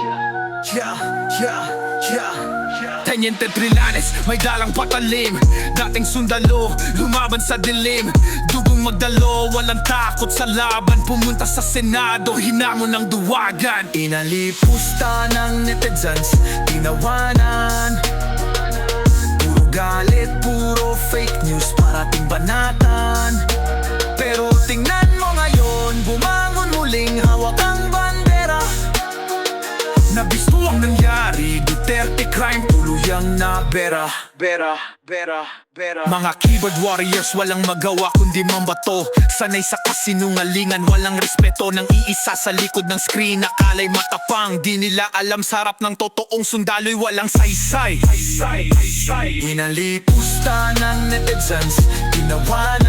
Yeah, yeah, yeah Teniente Trillanes, may dalang patalim. Dating sundalo, lumaban sa dilim. Dugong magdalo, walang takot sa laban. Pumunta sa Senado, hinamon ng duwagan. Inalipusta ng netizens, tinawanan. Puro galit, puro fake news Parating banat. Nabisto ang nangyari, Duterte crime tuluyang nabera. Bera, bera, bera. Mga keyboard warriors walang magawa kundi mambato. Sanay sa kasinungalingan, walang respeto Nang iisa sa likod ng screen, akala'y matapang Di nila alam sa harap ng totoong sundalo'y walang saysay. Inalipusta ng netizens, tinawanan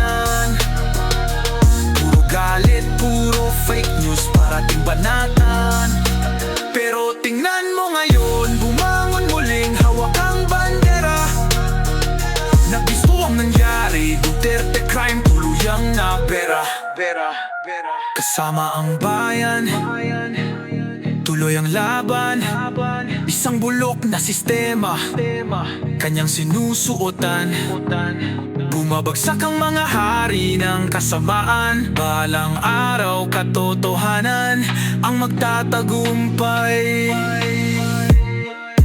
Crime tuluyang nabera Bera, bera Kasama ang bayan, tuloy ang laban. Isang bulok na sistema, kanyang sinusuotan. Bumabagsak ang mga hari ng kasamaan. Balang araw katotohanan ang magtatagumpay.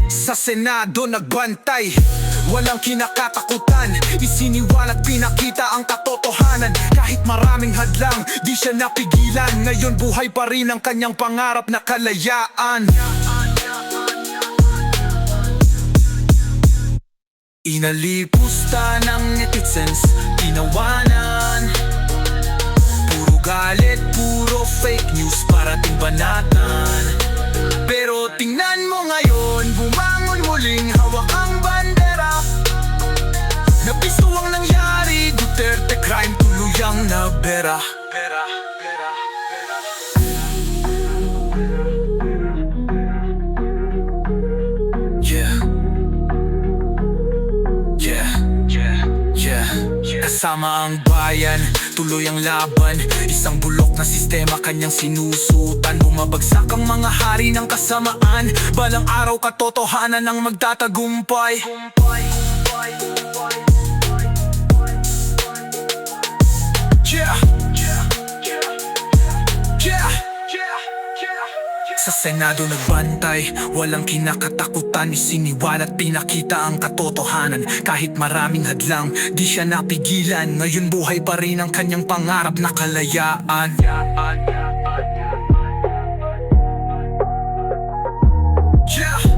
Sa Senado nagbantay Walang kinakatakutan. Isiniwalat pinakita ang katotohanan. Kahit maraming hadlang Di siya napigilan. Ngayon buhay pa rin ang kanyang pangarap na kalayaan. Inalipusta ng netizens, tinawanan. Puro galit, puro fake news, parating banatan. Pero tingnan mo ngayon, bumangon muling tuluyang nabera Bera, bera, bera Yeah. Yeah, yeah, yeah. Kasama ang bayan, tuloy ang laban. Isang bulok na sistema kanyang sinusutan. Bumabagsak ang mga hari ng kasamaan. Balang araw katotohanan ang magtatagumpay. Yeah, Sa Senado nagbantay, walang kinakatakutan Isiniwalat pinakita ang katotohanan. Kahit maraming hadlang, di siya napigilan. Ngayon buhay pa rin ang kanyang pangarap na kalayaan. Yeah,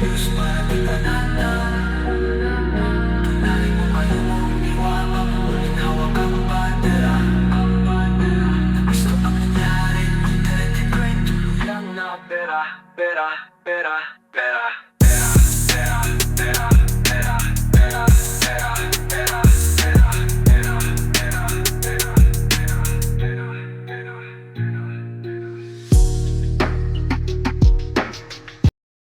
Goosebumps.